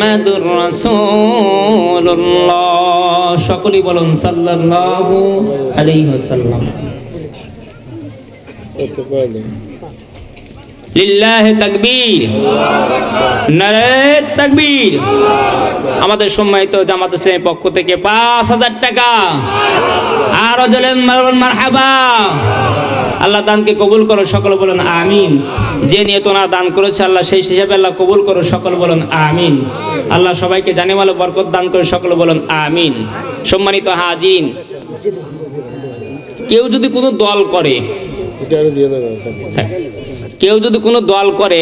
মুহাম্মাদুর রাসূলুল্লাহ। সকলেই বলুন সাল্লাল্লাহু আলাইহি ওয়াসাল্লাম। তাকবীর। আমাদের সম্মানিত জামাত ইসলামের পক্ষ থেকে পাঁচ হাজার টাকা। আরও জলেন মারহাবা। আল্লাহ দানকে কবুল করো, সকল বলেন আমিন। যে নিয়ে তোনা দান করেছে, আল্লাহ সেই হিসাবে আল্লাহ কবুল করো, সকল বলেন আমিন। আল্লাহ সবাইকে জানে মালো বরকত দান করে, সকল বলেন আমিন। সম্মানিত হাজিন কেউ যদি কোনো দল করে। কেউ যদি কোনো দল করে,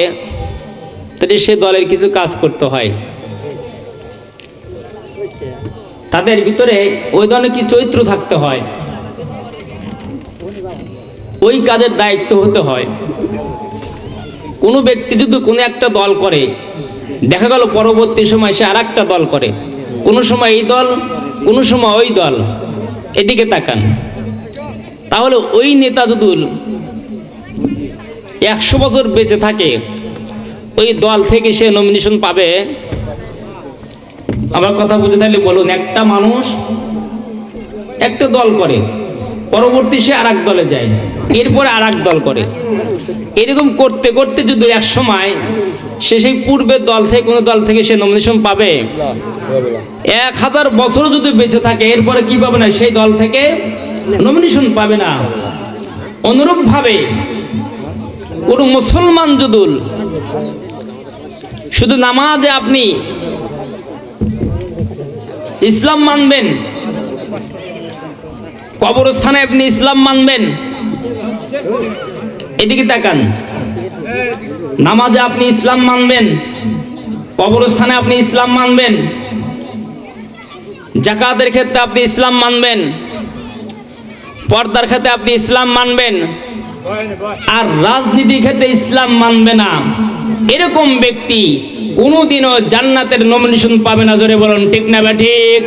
তাহলে সে দলের কিছু কাজ করতে হয়। তাদের ভিতরে ওই ধরনের কি চরিত্র থাকতে হয়? ওই কাজের দায়িত্ব হতে হয়। কোনো ব্যক্তি যদি কোনো একটা দল করে, দেখা গেল পরবর্তী সময় সে আর একটা দল করে, কোনো সময় এই দল, কোনো সময় ওই দল, এদিকে তাকান। তাহলে ওই নেতা দুদুল একশো বছর বেঁচে থাকে, ওই দল থেকে সে নমিনেশন পাবে। আমার কথা বুঝে তাহলে বলুন, একটা মানুষ একটা দল করে। পরবর্তী সে আর দলে যায়। এরপরে আর দল করে। এরকম করতে করতে যদি এক সময় সে সেই পূর্বের দল থেকে কোনো দল থেকে সে নমিনেশন পাবে, এক হাজার বছর যদি বেঁচে থাকে, এরপরে কি পাবে না? সেই দল থেকে নমিনেশন পাবে না। অনুরূপভাবে কোনো মুসলমান যদুল শুধু নামাজে আপনি ইসলাম মানবেন কবরস্থানে আপনি ইসলাম মানবেন? এদিকে তাকান। নামাজে আপনি ইসলাম মানবেন? কবরস্থানে আপনি ইসলাম মানবেন? জাকাতের ক্ষেত্রে আপনি ইসলাম মানবেন? পর্দার ক্ষেত্রে আপনি ইসলাম মানবেন? আর রাজনীতির ক্ষেত্রে ইসলাম মানবে না। এরকম ব্যক্তি কোনোদিনও জান্নাতের নমিনেশন পাবে না। জোরে বলুন, ঠিক না বা ঠিক?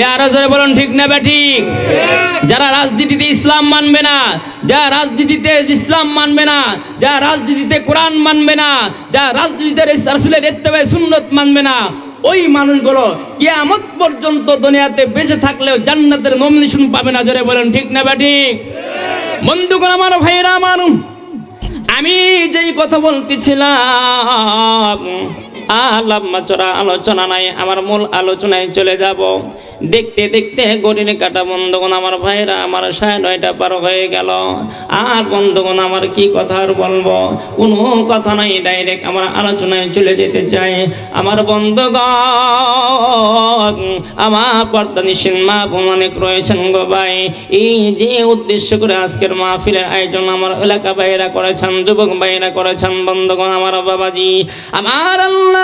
এ আরও জোরে বলুন, ঠিক না বা ঠিক? যারা রাজনীতিতে ইসলাম মানবে না, যারা রাজনীতিতে ইসলাম মানবে না, যারা রাজনীতিতে কোরআন মানবে না, যারা রাজনীতিতে রাসূলের ইত্তেবায়ে সুন্নত মানবে না, ওই মানুষগুলো কিয়ামত পর্যন্ত দুনিয়াতে বেঁচে থাকলেও জান্নাতের নমিনেশন পাবে না। জোরে বলেন, ঠিক না বা ঠিক? বন্ধুগণ, আমার ভাইয়েরা, আমার আমি যেই কথা বলতেছিলাম আলাম্মা চড়া আলোচনা নাই, আমার মূল আলোচনায় চলে যাব। দেখতে দেখতে গড়ির কাটা বন্ধুগণ, আমার ভাইরা আমার সাড়ে নয়টা পার হয়ে গেল। আর বন্ধুগণ, আমার কি কথা আর বলব? কোনো কথা নাই ডাইরেক্ট আমার আলোচনায় চলে যেতে চাই। আমার বন্ধুগণ, আমার পর্দা নিশ্চিন মা বোন অনেক রয়েছেন গো ভাই। এই যে উদ্দেশ্য করে আজকের মাহফিলের আয়োজন আমার এলাকা বাইরা করেছেন, যুবক বাইরা করেছেন, বন্ধুগণ, আমার বাবাজি, আমার আল্লাহ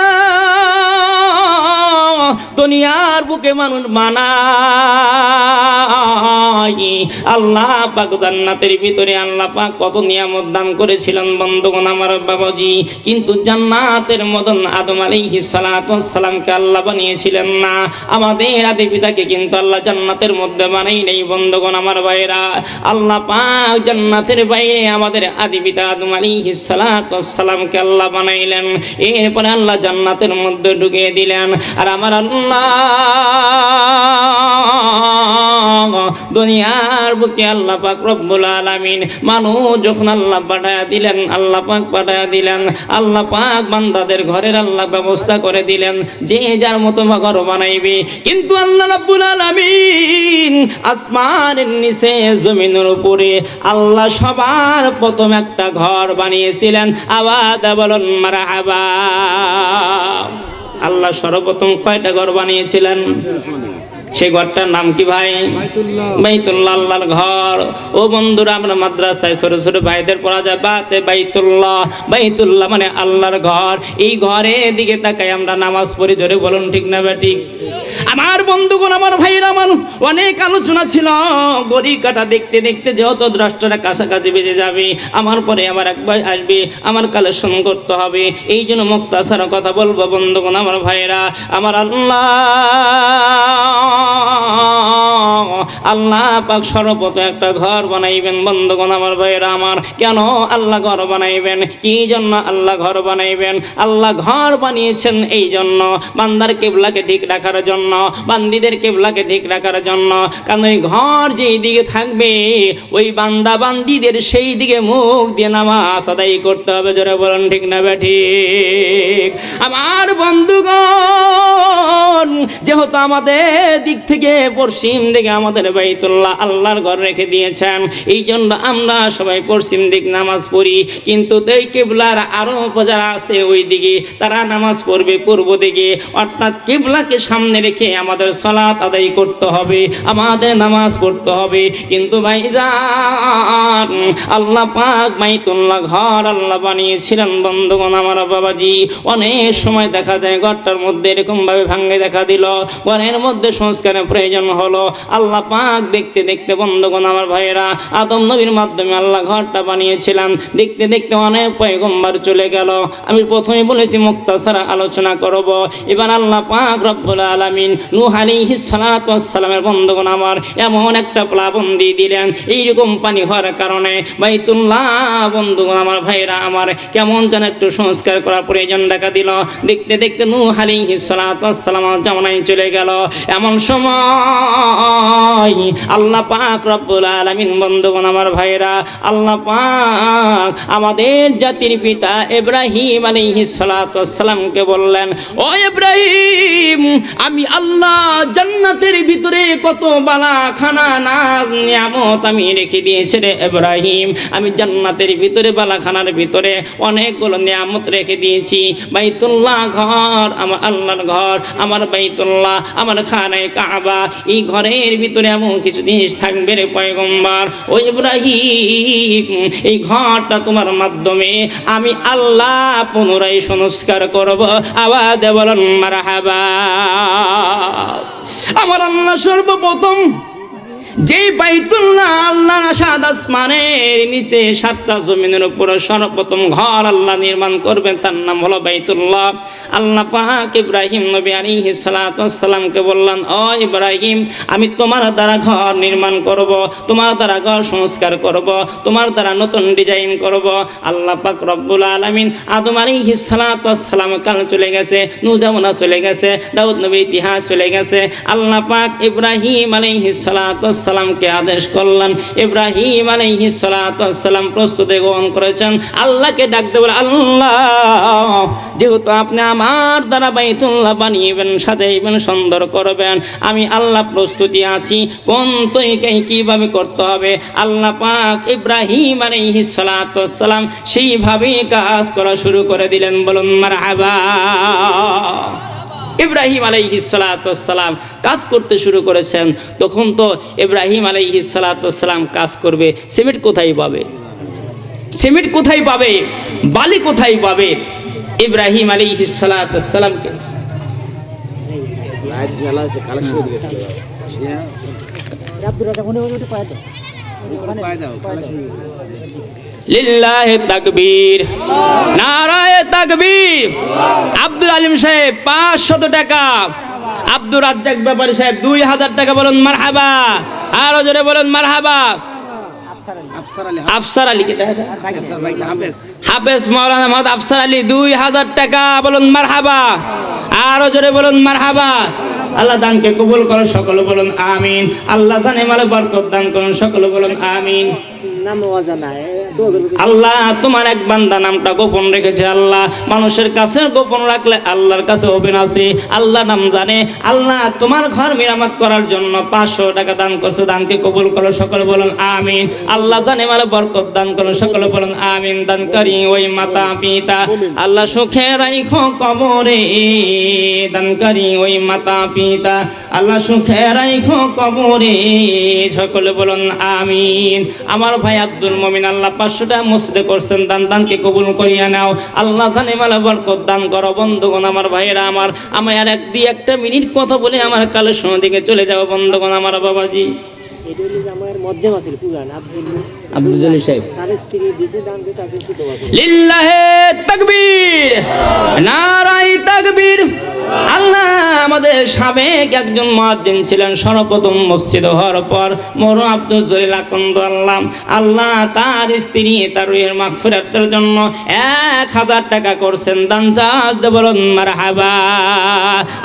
দুনিয়ার বুকে মানুষ মানাই আল্লাহ পাক জান্নাতের ভিতরে আল্লাহ পাক কত নিয়ামত দান করেছিলেন বন্ধুগণ আমার বাবাজি। কিন্তু জান্নাতের মতন আদম আলাইহিস সালাতু সালামকে আল্লাহ বানিয়েছিলেন না। আমাদের আদি পিতাকে কিন্তু আল্লাহ জান্নাতের মধ্যে বানাই নেই বন্ধুগণ আমার ভাইরা আল্লাহ পাক জান্নাতের বাইরে আমাদের আদি পিতা আদম আলাইহিস সালাতু সালামকে আল্লাহ বানাইলেন। এরপরে আল্লাহ জান্নাতের মধ্যে ঢুকিয়ে দিলেন। আর আমার আল্লাহ দুনিয়ার বুকে আল্লাহ পাক রব্বুল আলামিন মানুষ যখন আল্লাহ পাঠায়া দিলেন, আল্লাহ পাক পাঠায়া দিলেন, আল্লাহ পাক বান্দাদের ঘরের আল্লাহ ব্যবস্থা করে দিলেন, যে যার মতো ঘর বানাইবে। কিন্তু আল্লাহ রাব্বুল আলামিন আসমানের নিচে, জমিনের উপরে আল্লাহ সবার প্রথম একটা ঘর বানিয়েছিলেন। আবাদ বলুন, মারহাবা। আল্লাহ সর্বপ্রথম কয়টা ঘর বানিয়েছিলেন? সেই ঘরটার নাম কি ভাই? বাইতুল্লাহ। আল্লাহর ঘর। ও বন্ধুরা আমরা মাদ্রাসায় ছোট ছোট ভাইদের পড়া যায় বাতে বাইতুল্লাহ বাইতুল্লাহ মানে আল্লাহর ঘর। এই ঘরের দিকে তাকাই আমরা নামাজ পড়ি ধরে বলুন ঠিক না বেঠিক? আমার বন্ধুগণ, আমার ভাইয়েরা মানুষ, অনেক আলোচনা ছিল। গড়ি কাটা দেখতে দেখতে যেহেতু দ্রষ্টরা কাছাকাছি বেজে যাবে, আমার পরে আবার একবার আসবে, আমার কালেকশন করতে হবে। এই জন্য মুক্তাসার কথা বলব বন্ধুগণ, আমার ভাইয়েরা আমার আল্লাহ। আল্লাহ পাক সর্বপ্রথম একটা ঘর বানাইবেন। বন্ধুগণ, আমার ভাইয়েরা, আমার, কেন আল্লাহ ঘর বানাইবেন? কি জন্য আল্লাহ ঘর বানাইবেন? আল্লাহ ঘর বানিয়েছেন এই জন্য। বান্দার কেবলাকে ঠিক রাখার জন্য, বান্দিদের কেবলাকে ঠিক রাখার জন্য। কারণ ওই ঘর যেই দিকে থাকবে, ওই বান্দা বান্দিদের সেই দিকে মুখ দিয়ে নামাজ আদায় করতে হবে। জোরে বলেন, ঠিক না ঠিক আমার বন্ধুগণ, যেহেতু আমাদের দিক থেকে পশ্চিম দিকে আমাদের বাইতুল্লাহ আল্লাহর ঘর রেখে দিয়েছেন। এই জন্য আমরা সবাই পশ্চিম দিক নামাজ পড়ি। কিন্তু এই কেবলার আরও যারা আছে ওই দিকে তারা নামাজ পড়বে পূর্ব দিকে। অর্থাৎ কেবলাকে সামনে রেখে আমাদের সলাৎ আদায় করতে হবে, আমাদের নামাজ পড়তে হবে। কিন্তু ভাইজান, আল্লাহ পাক বাইতুল্লাহ ঘর আল্লাহ বানিয়েছিলেন বন্ধুগণ আমার বাবাজি। অনেক সময় দেখা যায়, ঘরটার মধ্যে এরকম ভাবে ভাঙ্গে দেখা দিল। ঘরের মধ্যে সংস্কারের প্রয়োজন হলো। আল্লাহ পাক দেখতে দেখতে বন্ধুগণ, আমার ভাইয়েরা, আদম নবীর মাধ্যমে আল্লাহ ঘরটা বানিয়েছিলাম দেখতে দেখতে অনেক পয়গম্বার চলে গেল। আমি প্রথমে বলেছি, মুক্তাসারা আলোচনা করব। এবার আল্লাহ পাক রব্বুল আলামিন নূহ আলাইহিস সালাতু ওয়াস সালামের বন্ধুগণ, আমার এমন একটা প্লাবন দিয়ে দিলেন এইরকম পানি হওয়ার কারণে। বাইতুল্লাহ, বন্ধুগণ, আমার ভাইরা আমার কেমন যেন একটু সংস্কার করার প্রয়োজন দেখা দিল। দেখতে দেখতে নূহ আলাইহিস সালাতু ওয়াস সালাম জামানায় চলে গেল। এমন সময় আল্লাহ পাক রব্বুল আলামিন, বন্ধুগণ, আমার ভাইরা আল্লাহ পাক আমাদের জাতির পিতা ইব্রাহিম আলাইহিস সালাতু ওয়াস সালামকে বললেন, ও ইব্রাহিম, আমি আল্লাহ জান্নাতের ভিতরে কত বালা খানা, নাজ, নিয়ামত আমি রেখে দিয়েছি রে ইব্রাহিম। আমি জান্নাতের ভিতরে, বালাখানার ভিতরে অনেকগুলো নিয়ামত রেখে দিয়েছি। বাইতুল্লাহ ঘর, আমার আল্লাহর ঘর, আমার বাইতুল্লাহ, আমার খানায় কাবা, এই ঘরের ভিতরে এমন কিছু জিনিস থাকবে রে পয়গম্বর। ও ইব্রাহিম, এই ঘরটা তোমার মাধ্যমে আমি আল্লাহ পুনরায় সংস্কার করব। আওয়াজ বলুন, মারহাবা। আমার আল্লাহ সর্বপ্রথম যেই বাইতুল্লাহ আল্লাহ সাত আসমানের নিচে সাতটা জমিনের উপর সর্বপ্রথম ঘর আল্লাহ নির্মাণ করবেন, তার নাম হলো বাইতুল্লাহ। আল্লাহ ইব্রাহিম নবী সালাতামকে বললেন ইব্রাহিম, আমি তোমার দ্বারা ঘর নির্মাণ করব, তোমার দ্বারা ঘর সংস্কার করব, তোমার দ্বারা নতুন ডিজাইন করব। আল্লাহ পাক রব্বুল আলামিন আদম কাল চলে গেছে চলে গেছে, দাউদ ইতিহাস চলে গেছে। আল্লাহ পাক ইব্রাহিম সালাতামকে আদেশ করলেন ইব্রাহিম আলাইহি সালাতাম প্রস্তুতি গ্রহণ করেছেন। আল্লাহকে ডাকতে বলে, আল্লাহ, যেহেতু আপনি আমার দ্বারা বাইতুল্লাহ বানিয়েবেন, সাজাইবেন, সুন্দর করবেন, আমি আল্লাহ প্রস্তুতি আছি, কোন তৈকে কীভাবে করতে হবে? আল্লাহ পাক ইব্রাহিম আলাইহি সালাতাম সেইভাবে কাজ করা শুরু করে দিলেন। বলুন, মারহাবা। ইব্রাহিম আলাইহি সালাতাম কাজ করতে শুরু করেছেন তখন তো ইব্রাহিম আলাইহি সালাতাম কাজ করবে। সিমেন্ট কোথায় পাবে? সিমেন্ট কোথায় পাবে? বালি কোথায় পাবে? ইব্রাহিম আলাইহি সালাতামকে আব্দুর রাজা লিল্লাহে তাকবীর। নারায়ে তাকবীর। আব্দুল আলিম সাহেব পাঁচশত টাকা। আব্দুর রাজ্জাক ব্যাপারী সাহেব দুই হাজার টাকা বলুন মারহাবা। আরও জোরে বলুন মারহাবা। আফসার আলী হাফেজ। মৌলানা মোহাম্মদ আলী দুই হাজার টাকা বলুন মারহাবা। আরও জোরে বলুন মারহাবা। আল্লাহ দানকে কবুল করো সকলে বলুন আমিন। আল্লাহ জানে মালে বরকত দান করুন সকলে বলুন আমিন। নাম অজানা আল্লাহ, তোমার এক বান্দা নামটা গোপন রেখেছে আল্লাহ। মানুষের কাছে গোপন রাখলে আল্লাহর কাছে অবিনাশী। আল্লাহ নাম জানে। আল্লাহ তোমার ঘর মেরামত করার জন্য পাঁচশো টাকা দান করছ। দানকে কবুল করো, সকলে বলুন আমিন। আল্লাহ জানে মালে বরকত দান করো, সকলে বলুন আমিন। দান করি ওই মাতা পিতা আল্লাহ সুখে রাইখো কবরে। দান করি ওই মাতা পিতা আল্লাহ সুখে রাইখো কবরে। সকলে বলুন আমিন। আমার ভাই আব্দুল মমিন আল্লাহ পাঁচশো টাকা মসজিদে করছেন, দান দানকে কবুল করিয়া নাও। আল্লাহ জানে মালা বরকত দান করো, বন্ধুগণ আমার ভাইয়েরা আমার। আমার এক দুই একটা মিনিট কথা বলে আমার কালের সময় দিকে চলে যাব বন্ধুগণ আমার বাবাজি। এটা হলো যে আমার আছে পুরান আব্দুল আব্দুল জলিল সাহেব। তার স্ত্রী দিছে দান দিয়ে তাকে কি দেওয়া লিল্লাহে তাকবীর নারাই তাকবীর। আল্লাহ আমাদের সাবেক একজন মুয়াজ্জিন ছিলেন সর্বপ্রথম মসজিদ হওয়ার পর মরু আব্দুল জলিল আকন্দ আল্লাহ। আল্লাহ তার স্ত্রী তার রুহের মাগফিরাতের জন্য এক হাজার টাকা করছেন। দান চাঁদ বলুন মারহাবা।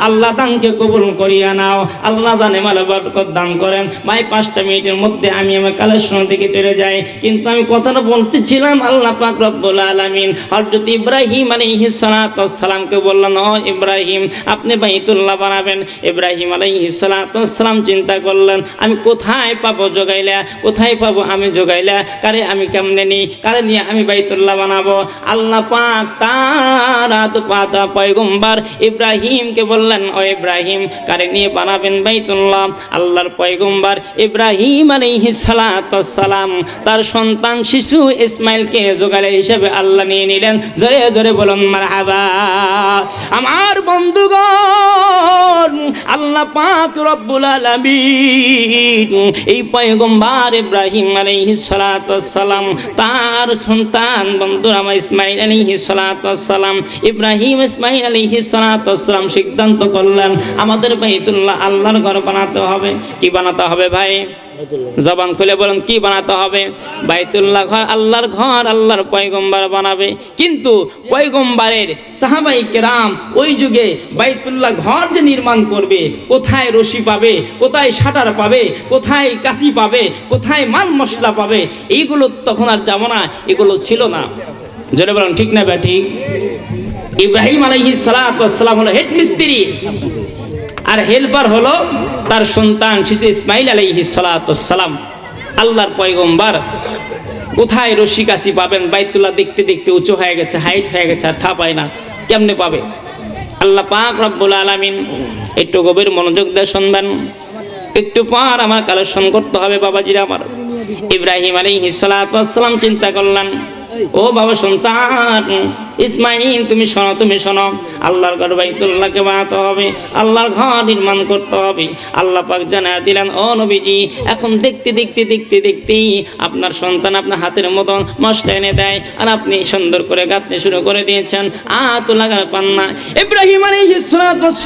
আল্লাহ দানকে কবুল করিয়া নাও। আল্লাহ জানে মালে বরকত দান করেন। ভাই পাঁচটা মিনিটের মধ্যে আমি আমার কালেকশন দিকে চলে যাই। কিন্তু আমি কথাটা বলতেছিলাম আল্লাহ পাক রব্বুল আলামিন। হযরত ইব্রাহিম আলাইহিস সালাতু সালামকে বললেন, ও ইব্রাহিম, আপনি বাইতুল্লাহ বানাবেন। ইব্রাহিম আলাইহিস সালাতু সালাম চিন্তা করলেন, আমি কোথায় পাবো জোগাইলা? কোথায় পাবো আমি জোগাইলা? কারে আমি কেমনে নিই? কারে নিয়ে আমি বাইতুল্লাহ বানাবো? আল্লাহ পাক তার পাতা পয়গম্বর ইব্রাহিমকে বললেন, ও ইব্রাহিম, কারে নিয়ে বানাবেন বাইতুল্লাহ? আল্লাহর পয়গম্বর ইব্রাহিম সালাতু সালাম তার সন্তান শিশু ইসমাইলকে জোগালে হিসেবে আল্লাহ নিয়ে নিলেন। জোরে জোরে বলুন, মারহাবা। আমার বন্ধুগণ, আল্লাহ পাক রব্বুল আলামিন এই পয়গম্বর ইব্রাহিম সালাম তার সন্তান বন্ধু আমার ইসমাইল সালাম ইব্রাহিম ইসমাইল সালাম সিদ্ধান্ত করলেন, আমাদের বাইতুল্লাহ আল্লাহর ঘর বানাতে হবে। কি বানাতে হবে ভাই? জবান খুলে বলেন, কি বানাতে হবে? বাইতুল্লাহ ঘর, আল্লাহর ঘর, আল্লাহর পয়গম্বর বানাবে। কিন্তু পয়গম্বরের সাহাবাই কেরাম ওই যুগে বাইতুল্লাহ ঘর যে নির্মাণ করবে, কোথায় রশি পাবে, কোথায় শাটার পাবে, কোথায় কাশি পাবে, কোথায় মাল মশলা পাবে, এইগুলো তখন আর যাব না, এগুলো ছিল না। জোরে বলেন, ঠিক না ব্যাটি ইব্রাহিম আলাইহিস সালাম হলো হেড মিস্ত্রি আর হেল্পার হলো তার সন্তান শিশু ইসমাইল আলাইহি সালাম। আল্লাহর পয়গম্বর। কোথায় রশি কাছি পাবেন? বাইতুল্লাহ দেখতে দেখতে উঁচু হয়ে গেছে, হাইট হয়ে গেছে, আর থা পায় না। কেমনে পাবে? আল্লাহ পাক রব্বুল আলামিন একটু গভীর মনোযোগ দিয়ে শুনবেন। একটু পর আমার কালেকশন করতে হবে বাবাজিরা আমার। ইব্রাহিম আলাইহিস সালাম চিন্তা করলেন, ও বাবা সন্তান ইসমাইল তুমি শোনো তুমি শোনো। আল্লাহর ঘর বাইতুল্লাহকে বানাতে হবে, আল্লাহর ঘর নির্মাণ করতে হবে। আল্লাহ পাক জানা দিলেন, ও নবীজি, এখন দেখতে দেখতে দেখতে, দেখতেই আপনার সন্তান আপনার হাতের মতন মশলা এনে দেয় আর আপনি সুন্দর করে গাঁথতে শুরু করে দিয়েছেন। আ তো লাগার পান না ইব্রাহিম আলাইহিস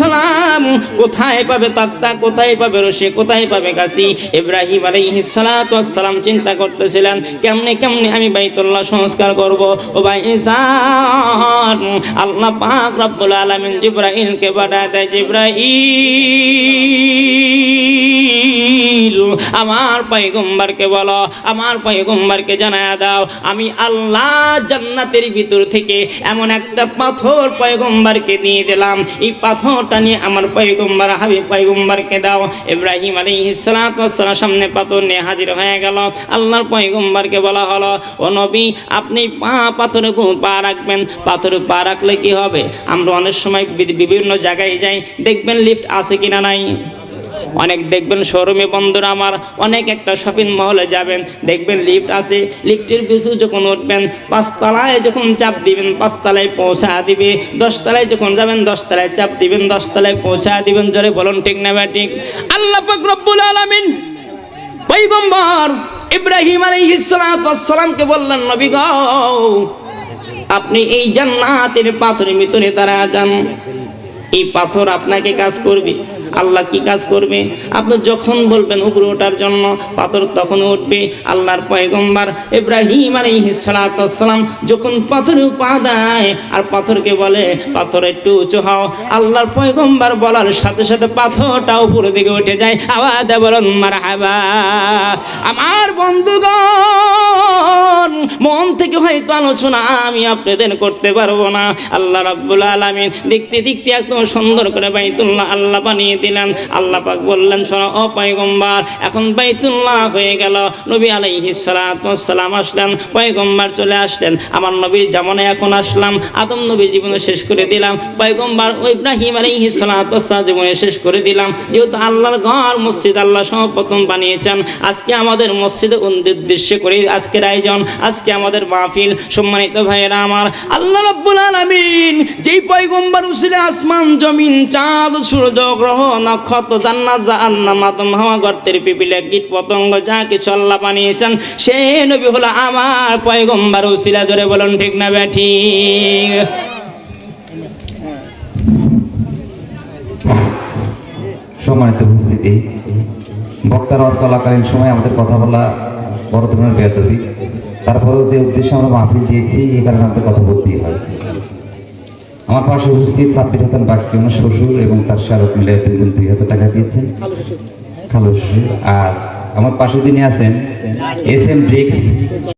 সালাম, কোথায় পাবে তাত্তা? কোথায় পাবে রশি? কোথায় পাবে কাশি? ইব্রাহিম আলাইহিস সালাম চিন্তা করতেছিলেন, কেমনে কেমনে আমি বাইতুল্লাহ সংস্কার করব? ও ভাই ইনসান আল্লাহ পাক রব্বুল আলামিন জিব্রাইলকে পাঠায় দেয়, জিব্রাইল, আমার পয়গম্বরকে বলো, আমার পয়গম্বরকে জানায় দাও, আমি আল্লাহ জান্নাতের ভিতর থেকে এমন একটা পাথর পয়গম্বরকে দিয়ে দিলাম। এই পাথরটা নিয়ে আমার পয়গম্বর, হাবিব পয়গম্বরকে দাও। ইব্রাহিম আলাইহিস সালাতু ওয়াসসালাম সামনে পাথর নিয়ে হাজির হয়ে গেল। আল্লাহর পয়গম্বরকে বলা হলো, ও নবী, আপনি পা পাথরে পা রাখবেন পাথরে পা রাখলে কি হবে? আমরা অনেক সময় বিভিন্ন জায়গায় যাই, দেখবেন লিফট আছে কিনা নাই? অনেক দেখবেন শোরুমে বন্ধুরা আমার অনেক একটা শপিং মহলে যাবেন, দেখবেন লিফট আছে লিফটের পিছু যখন উঠবেন, পাঁচতলায় যখন চাপ দিবেন, পাঁচতলায় পৌঁছা দিবে, দশতলায় যখন যাবেন, দশতলায় চাপ দিবেন, দশতলায় পৌঁছা দিবেন, জোরে বলুন, ঠিক না বা ঠিক? আল্লাহ রব্বুল আলামিন পৈগম্বর ইব্রাহিম আলাইহিস ওয়াসসালামকে বললেন, নবী গো আপনি এই জান্নাতের পাথরের ভিতরে তারা যান। এই পাথর আপনাকে কাজ করবে। আল্লাহ কি কাজ করবে? আপনি যখন বলবেন উপরে ওঠার জন্য, পাথর তখন উঠবে। আল্লাহর পয়গম্বর ইব্রাহিম আলাইহিস সালাতু সালাম যখন পাথরে পা দেয় আর পাথরকে বলে, পাথর একটু উঁচু হও। আল্লাহর পয়গম্বর বলার সাথে সাথে পাথরটা উপরের দিকে উঠে যায়। আওয়াজ বলুন, মারহাবা। আমার বন্ধুগণ, মন থেকে হয়তো আলোচনা আমি আপনাদের করতে পারব না। আল্লাহ রাব্বুল আলামিন দেখতে দেখতে এত সুন্দর করে বাইতুল্লাহ আল্লাহ বানিয়ে দিলেন। আল্লাহ পাক বললেন, শোনো ও পয়গম্বর, এখন বাইতুল্লাহ হয়ে গেল। নবী আলাইহিস সালাতু সালাম আসলেন, পয়গম্বর চলে আসলেন। আমার নবীর জামানে এখন আসলাম, আদম নবীর জীবনে শেষ করে দিলাম। পয়গম্বর ইব্রাহিম আলাইহিস সালাতু সালাম জীবনে শেষ করে দিলাম। যেহেতু আল্লাহর ঘর মসজিদ আল্লাহ সর্বপ্রথম বানিয়েছেন, আজকে আমাদের মসজিদে উদ্দেশ্য করে আজকের আয়োজন। আজকে আমাদের মাহফিল, সম্মানিত ভাইয়েরা আমার, আল্লাহ রাব্বুল আলামিন যেই পয়গম্বর উসিলে আসমান, জমিন, চাঁদ, সূর্য, গ্রহ নক্ষত্র জান্নাত জাহান্নাম আদম গর্তের পিপিলে পতঙ্গ যা কিছু আল্লাহ বানিয়েছেন নবী হলো আমার পয়গম্বর। উসিলা জোরে বলুন, ঠিক না ব্যাঠিক সম্মানিত উপস্থিতি বক্তার চলাকালীন সময় আমাদের কথা বলা বড় ধরনের বেয়াদবি তারপরেও যে উদ্দেশ্যে আমরা মাহফিল দিয়েছি, এই কারণে আমাদের কথা বলতেই হয়। আমার পাশে উপস্থিত সাব্বির হাসান বাক্কি আমার শ্বশুর এবং তার শারক মিলে দুজন দুই হাজার টাকা দিয়েছেন। খালু শ্বশুর। আর আমার পাশে তিনি আছেন এস এম ব্রিক্স।